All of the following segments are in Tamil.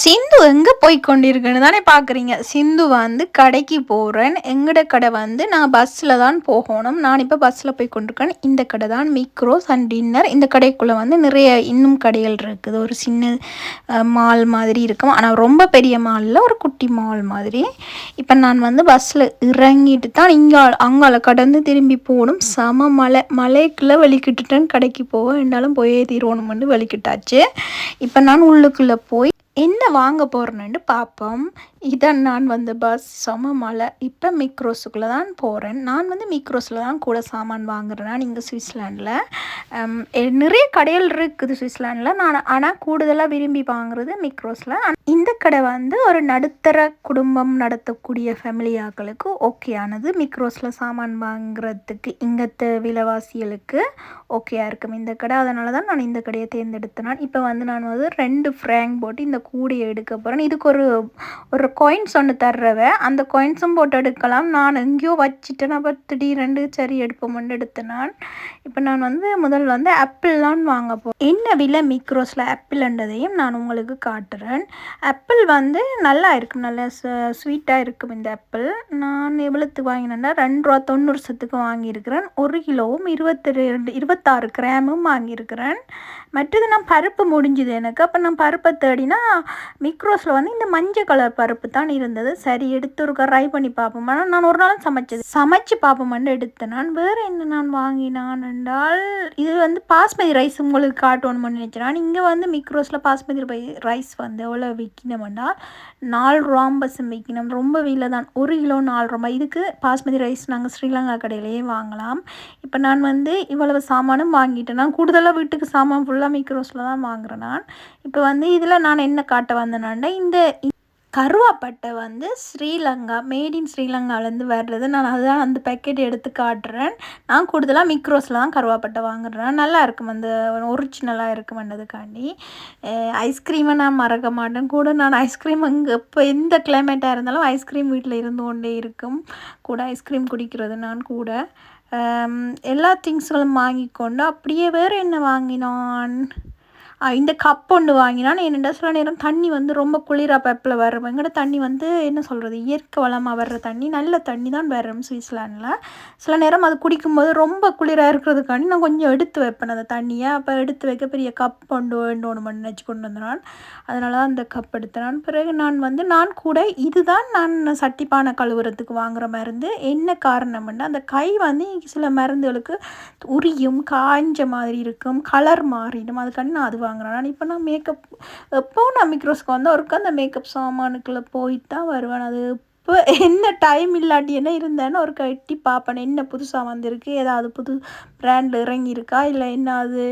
சிந்து எங்கே போய் கொண்டிருக்குன்னு தானே பார்க்குறீங்க சிந்து வந்து கடைக்கு போகிறேன் எங்கட கடை வந்து நான் பஸ்ஸில் தான் போகணும். நான் இப்போ பஸ்ஸில் போய் கொண்டிருக்கேன். இந்த கடை தான் மிக்ரோஸ் அண்ட் டின்னர் இந்த கடைக்குள்ளே வந்து நிறைய இன்னும் கடைகள் இருக்குது. ஒரு சின்ன மால் மாதிரி இருக்கும். ஆனால் ரொம்ப பெரிய மாலில் ஒரு குட்டி மால் மாதிரி. இப்போ நான் வந்து பஸ்ஸில் இறங்கிட்டு தான் இங்கே அங்கால கடந்து திரும்பி போகணும். சம மலை மலைக்குள்ளே வலிக்கிட்டுட்டேன் கடைக்கு போக என்னாலும் போயே தீர்வணும்னு வலிக்கிட்டாச்சு இப்போ நான் உள்ளுக்குள்ளே போய் என்ன வாங்க போகிறேன்னு பார்ப்போம் இதான் நான் வந்து பஸ் சம மழை. இப்போ மிக்ரோஸுக்குள்ளே தான் போகிறேன் நான் வந்து மிக்ரோஸில் தான் கூட சாமான் வாங்குறேன் இங்கே சுவிட்சர்லாண்டில் நிறைய கடைகள் இருக்குது சுவிட்சர்லாண்டில் நான் ஆனால் கூடுதலாக விரும்பி வாங்குறது மிக்ரோஸில் இந்த கடை வந்து ஒரு நடுத்தர குடும்பம் நடத்தக்கூடிய ஃபேமிலியாக்களுக்கு ஓகேயானது மிக்ரோஸில் சாமான் வாங்குறதுக்கு இங்கத்த விலைவாசிகளுக்கு ஓகேயாக இருக்கும். இந்த கடை அதனால தான் நான் இந்த கடையை தேர்ந்தெடுத்தேன். இப்போ வந்து நான் வந்து ரெண்டு ஃப்ரேங்க் போட்டு இந்த கூடையை எடுக்க போகிறேன் இதுக்கு ஒரு ஒரு காயின்ஸ் ஒன்று தர்றவன் அந்த காயின்ஸும் போட்டு எடுக்கலாம். நான் எங்கேயோ வச்சுட்டேன். அப்போ திடீரெண்டு சரி எடுப்போம்னு எடுத்தேன் நான். இப்போ நான் வந்து முதல் வந்து ஆப்பிள்லாம் வாங்க போகிறேன் என்ன விலை மிக்ரோஸில் ஆப்பிள்ன்றதையும் நான் உங்களுக்கு காட்டுறேன். ஆப்பிள் வந்து நல்லா இருக்கும். நல்லா ஸ்வீட்டாக இருக்கும் இந்த ஆப்பிள் நான் எவ்வளோத்துக்கு வாங்கினேன்னா ரெண்டு ரூபா தொண்ணூறு சத்துக்கு வாங்கியிருக்கிறேன். ஒரு கிலோவும் இருபத்தி ரெண்டு இருபத்தாறு கிராமும் வாங்கியிருக்கிறேன். மற்றது நான் பருப்பு முடிஞ்சுது எனக்கு. அப்போ நான் பருப்பை தேடினா மிக்ரோஸில் வந்து இந்த மஞ்சள் கலர் பருப்பு தான் இருந்தது. சரி எடுத்து ஒரு ட்ரை பண்ணி பார்ப்போம். ஆனால் நான் ஒரு நாளும் சமைச்சது சமைச்சு பார்ப்போம்னு எடுத்தேன் நான் வேறு என்ன நான் வாங்கினான் என்றால் இது வந்து பாஸ்மதி ரைஸ் உங்களுக்கு காட்டணும்னு நினச்சேன். இங்கே வந்து மிக்ரோஸில் பாஸ்மதி ரைஸ் வந்து எவ்வளோ விற்கணும்னா நாலு ரூபாம்பசம் விற்கணும். ரொம்ப வீல தான். ஒரு கிலோ நாலு ரூபாய். இதுக்கு பாஸ்மதி ரைஸ் நாங்கள் ஸ்ரீலங்கா கடையிலேயே வாங்கலாம். இப்போ நான் வந்து இவ்வளவு சாமானும் வாங்கிட்டேன். நான் கூடுதலாக வீட்டுக்கு சாமான் ஃபுல்லாக மிக்ரோஸில் தான் வாங்குறேன் நான். இப்போ வந்து இதில் நான் என்ன காட்ட வந்தேனாண்டா இந்த கருவாப்பட்டை வந்து ஸ்ரீலங்கா மேட் இன் ஸ்ரீலங்காலேருந்து வர்றது. நான் அதுதான் அந்த பேக்கெட் எடுத்து காட்டுறேன். நான் கூடுதலாக மிக்ரோஸில் தான் கருவாப்பட்டை வாங்குறேன். நல்லா இருக்கும் அந்த ஒரிஜினலாக இருக்கும்ன்றதுக்காண்டி ஐஸ்கிரீமை நான் மறக்க மாட்டேன். கூட நான் ஐஸ்கிரீம் அங்கே இப்போ எந்த கிளைமேட்டாக இருந்தாலும் ஐஸ்கிரீம் வீட்டில் இருந்து கொண்டே இருக்கும். கூட ஐஸ்கிரீம் குடிக்கிறது நான் கூட. எல்லா திங்ஸ்களும் வாங்கி கொண்டு அப்படியே வேறு என்ன வாங்கினான்? இந்த கப் ஒன்று வாங்கினான்னு என்னென்னா சில நேரம் தண்ணி வந்து ரொம்ப குளிராக பெப்பில் வரும் எங்கள்ட தண்ணி வந்து என்ன சொல்கிறது இயற்கை வளமாக வர்ற தண்ணி நல்ல தண்ணி தான் வரும் சுவிட்சர்லாண்டில் சில நேரம் அது குடிக்கும்போது ரொம்ப குளிராக இருக்கிறதுக்காண்டி நான் கொஞ்சம் எடுத்து வைப்பேன் அந்த தண்ணியை. அப்போ எடுத்து வைக்க பெரிய கப் கொண்டு வேண்டும் பண்ணி வச்சு கொண்டு வந்தான் அதனால தான் அந்த கப் எடுத்தேன். பிறகு நான் வந்து நான் கூட இதுதான் நான் சட்டிப்பானை கழுவுறதுக்கு வாங்குகிற மருந்து. என்ன காரணம்னா அந்த கை வந்து சில மருந்துகளுக்கு உரியும் காஞ்ச மாதிரி இருக்கும் கலர் மாறிடும். அதுக்காண்டி நான் அது வாங்குறேன். இப்போ நான் மேக்கப் எப்போ நான் மிக்ரோஸ்க்கு வந்து ஒருக்கா அந்த மேக்கப் சாமானுக்குள்ளே போயிட்டு தான் வருவேன். அது இப்போ என்ன டைம் இல்லாட்டி என்ன இருந்தேன்னு ஒரு கட்டி பார்ப்பேன். என்ன புதுசாக வந்திருக்கு? ஏதாவது புது பிராண்ட் இறங்கியிருக்கா? இல்லை என்ன அது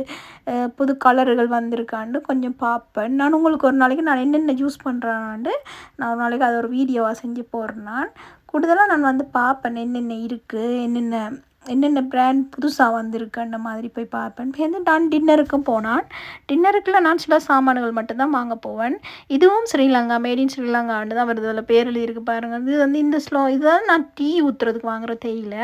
புது கலர்கள் வந்திருக்கான்னு கொஞ்சம் பார்ப்பேன். நான் உங்களுக்கு ஒரு நாளைக்கு நான் என்னென்ன யூஸ் பண்ணுறேன்னாண்டு நான் ஒரு நாளைக்கு அதை ஒரு வீடியோவாக செஞ்சு போடுறேன். நான் கூடுதலாக நான் வந்து பார்ப்பேன். என்னென்ன இருக்குது என்னென்ன என்னென்ன பிராண்ட் புதுசாக வந்திருக்கு அந்த மாதிரி போய் பார்ப்பேன். வந்து நான் டின்னருக்கும் போனான் டின்னருக்குள்ள நான் சில சாமான்கள் மட்டும்தான் வாங்க போவேன். இதுவும் ஸ்ரீலங்கா மேட் இன் ஸ்ரீலங்கான்னு தான் வருது. அதில் பேர் எழுதியிருக்கு பாருங்கள் இது வந்து இந்த ஸ்லோ இதுதான் நான் டீ ஊற்றுறதுக்கு வாங்குகிற தேயில.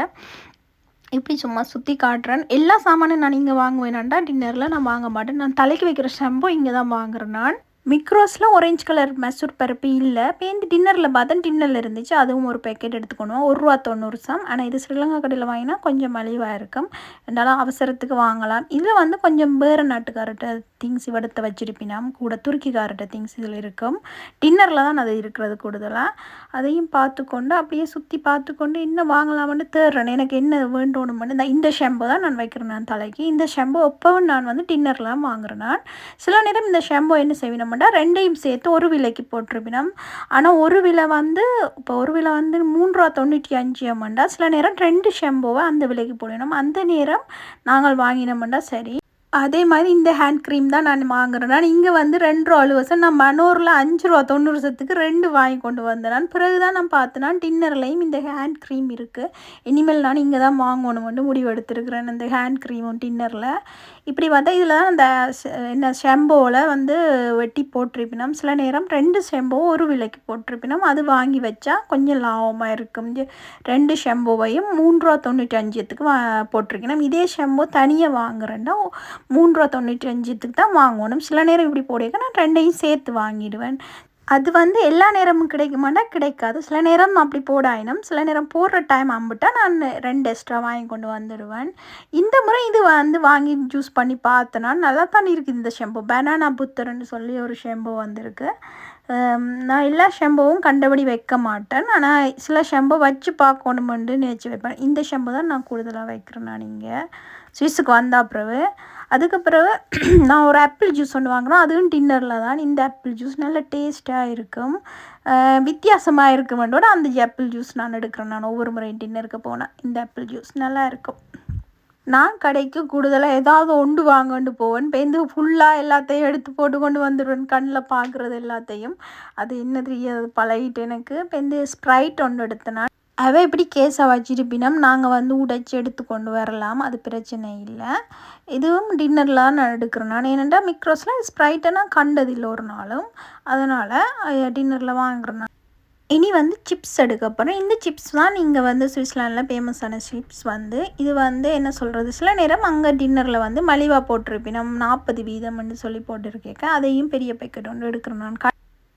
இப்படி சும்மா சுற்றி காட்டுறேன். எல்லா சாமானும் நான் இங்கே வாங்குவேனாண்டா. டின்னரில் நான் வாங்க மாட்டேன். நான் தலைக்கு வைக்கிற ஷாம்பு இங்கே தான் வாங்குறேன் நான். மிக்ரோஸில் ஒரேஞ்ச் கலர் மெசூர் பருப்பு இல்லை. பேந்து டின்னரில் பார்த்தா டின்னரில் இருந்துச்சு. அதுவும் ஒரு பேக்கெட் எடுத்துக்கணும். ஒரு ரூபா தொண்ணூறு சாம். ஆனால் இது ஸ்ரீலங்கா கடையில் வாங்கினா கொஞ்சம் மலிவாக இருக்கும். இருந்தாலும் அவசரத்துக்கு வாங்கலாம். இதில் வந்து கொஞ்சம் வேறு நாட்டுக்காரர்கிட்ட திங்ஸ் இவடத்தை வச்சிருப்பினா கூட துருக்கிக்காரர்கிட்ட திங்ஸ் இதில் இருக்கும். டின்னரில் தான் அது இருக்கிறது கூடுதலாக அதையும் பார்த்துக்கொண்டு அப்படியே சுற்றி பார்த்துக்கொண்டு இன்னும் வாங்கலாம்னு தேடுறேன். எனக்கு என்ன வேண்டணும்னு இந்த இந்த ஷாம்பு தான் நான் வைக்கிறேன் நான் தலைக்கு. இந்த ஷாம்பு எப்போவும் நான் வந்து டின்னரில் வாங்குறேன் நான். சில நேரம் இந்த ஷாம்பு என்ன செய்வேன்? நம்மட்டா ரெண்டையும் சேர்த்து ஒரு விலைக்கு போட்டிருப்பினோம். ஆனால் ஒரு விலை வந்து இப்போ ஒரு விலை வந்து மூன்றுரூவா தொண்ணூற்றி அஞ்சு அம்மண்டா. சில நேரம் ரெண்டு ஷாம்புவை அந்த விலைக்கு போடணும். அந்த நேரம் நாங்கள் வாங்கினோம்டா சரி. அதே மாதிரி இந்த ஹேண்ட் க்ரீம் தான் நான் வாங்குறேன். நான் இங்கே வந்து ரெண்டு ரூபா அலுவசம் நான் மனோரில் அஞ்சு ரூபா தொண்ணூறு சத்துக்கு ரெண்டு வாங்கி கொண்டு வந்தேன். நான் பிறகு தான் நான் பார்த்தேன்னா டின்னர்லேயும் இந்த ஹேண்ட் க்ரீம் இருக்குது இனிமேல் நான் இங்கே தான் வாங்கணும்னு முடிவு எடுத்துருக்குறேன் இந்த ஹேண்ட் க்ரீமும் டின்னரில். இப்படி பார்த்தா இதில் தான் அந்த என்ன ஷெம்போவில் வந்து வெட்டி போட்டிருப்பினோம். சில நேரம் ரெண்டு ஷெம்போ ஒரு விலைக்கு போட்டிருப்பினோம். அது வாங்கி வச்சா கொஞ்சம் லாபமாக இருக்கும். ரெண்டு ஷெம்போவையும் மூன்று ரூபா தொண்ணூற்றி அஞ்சுத்துக்கு வா போட்டிருக்கணும் இதே ஷெம்போ தனியாக வாங்குறேன்னா மூன்று ரூபா தொண்ணூற்றி அஞ்சுத்துக்கு தான் வாங்கணும். சில நேரம் இப்படி போடுங்க நான் ரெண்டையும் சேர்த்து வாங்கிடுவேன். அது வந்து எல்லா நேரமும் கிடைக்குமாண்டா கிடைக்காது. சில நேரம் அப்படி போடாயினும் சில நேரம் போடுற டைம் அம்பிட்டா நான் ரெண்டு எக்ஸ்ட்ரா வாங்கி கொண்டு வந்துடுவேன் இந்த முறை இது வந்து வாங்கி ஜூஸ் பண்ணி பார்த்தேன்னா நல்லா தான் இருக்குது இந்த ஷெம்பு பனானா புத்தர்னு சொல்லி ஒரு ஷெம்பு வந்திருக்கு. நான் எல்லா ஷெம்புவும் கண்டபடி வைக்க மாட்டேன். ஆனால் சில ஷெம்பு வச்சு பார்க்கணுமெண்டு நினச்சி வைப்பேன். இந்த ஷெம்பு தான் நான் கூடுதலாக வைக்கிறேன் நான் இங்கே. சுவிஸுக்கு வந்த பிறகு. அதுக்கு பிறகு நான் ஒரு ஆப்பிள் ஜூஸ் ஒன்று வாங்கினோம். அதுவும் டின்னரில் தான். இந்த ஆப்பிள் ஜூஸ் நல்ல டேஸ்ட்டாக இருக்கும். வித்தியாசமாக வித்தியாசமாக இருக்குமெண்டோட அந்த ஆப்பிள் ஜூஸ் நான் எடுக்கிறேன். நான் ஒவ்வொரு முறையும் டின்னருக்கு போனேன் இந்த ஆப்பிள் ஜூஸ் நல்லா இருக்கும். நான் கடைக்கு கூடுதலாக ஏதாவது ஒன்று வாங்கண்டு போவேன். பேருந்து ஃபுல்லாக எல்லாத்தையும் எடுத்து போட்டு கொண்டு வந்துடுவேன். கண்ணில் பார்க்குறது எல்லாத்தையும். அது என்ன தெரியாது பழகிட்டு எனக்கு. பேருந்து ஸ்ப்ரைட் ஒன்று எடுத்தேன் அவள் இப்படி கேஸை வச்சிருப்பினம் நாங்கள் வந்து உடைச்சி எடுத்து கொண்டு வரலாம். அது பிரச்சனை இல்லை. இதுவும் டின்னரில் நான் எடுக்கிறேன் நான் ஏனென்றால் மிக்ரோஸில் ஸ்ப்ரைட்டை நான் கண்டதில்லை ஒரு நாளும். அதனால் டின்னரில் வாங்குறேன் நான். இனி வந்து சிப்ஸ் எடுக்க போகிறேன் இந்த சிப்ஸ் தான் நீங்கள் வந்து சுவிட்சர்லாண்டில் ஃபேமஸான சிப்ஸ் வந்து. இது வந்து என்ன சொல்கிறது சில நேரம் அங்கே டின்னரில் வந்து மலிவாக போட்டிருப்பேன் நம்ம நாற்பது வீதம்னு சொல்லி போட்டிருக்கேக்க அதையும் பெரிய பேக்கெட் ஒன்று எடுக்கிறேன் நான்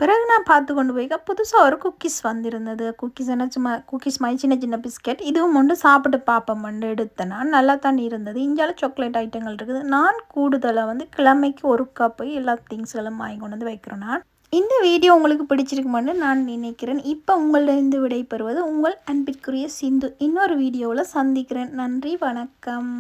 பிறகு நான் பார்த்து கொண்டு போய் புதுசாக ஒரு குக்கீஸ் வந்திருந்தது. குக்கீஸ் என்ன சும்மா குக்கீஸ் மாதிரி சின்ன சின்ன பிஸ்கெட் இதுவும் ஒன்று சாப்பிட்டு பார்ப்போம் ஒன்று எடுத்தேன் நான். நல்லா தான் இருந்தது. இஞ்சாலும் சாக்லேட் ஐட்டங்கள் இருக்குது. நான் கூடுதலாக வந்து கிழமைக்கு ஒரு கப்பு எல்லா திங்ஸ்களும் வாங்கி கொண்டு வந்து வைக்கிறேன் நான். இந்த வீடியோ உங்களுக்கு பிடிச்சிருக்குமான்னு நான் நினைக்கிறேன். இப்போ உங்களிடந்து விடைபெறுவது உங்கள் அன்பிற்குரிய சிந்து. இன்னொரு வீடியோவில் சந்திக்கிறேன். நன்றி வணக்கம்.